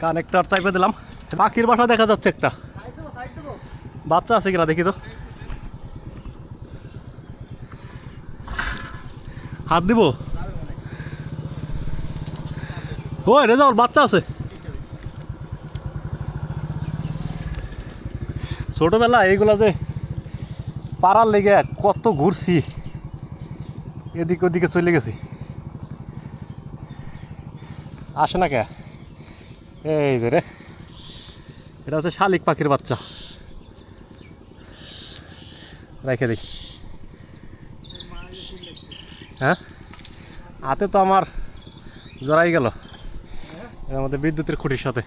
Connector চাইপে দিলাম। পাখির বাসা দেখা যাচ্ছে একটা। বাচ্চা আছে কিনা দেখি তো। হাত দিব? ওই রেজাউল, বাচ্চা আছে। ছোটবেলা এইগুলা যে পাড়ার লেগে কত ঘুরছি, এদিক ওদিকে চলে গেছি। আসে না কে? এই যে রে। এটা হচ্ছে শালিক পাখির বাচ্চা। রেখে দিই। হ্যাঁ? হাতে তো আমার জড়াই গেল। এর মধ্যে বিদ্যুতের খুঁটির সাথে।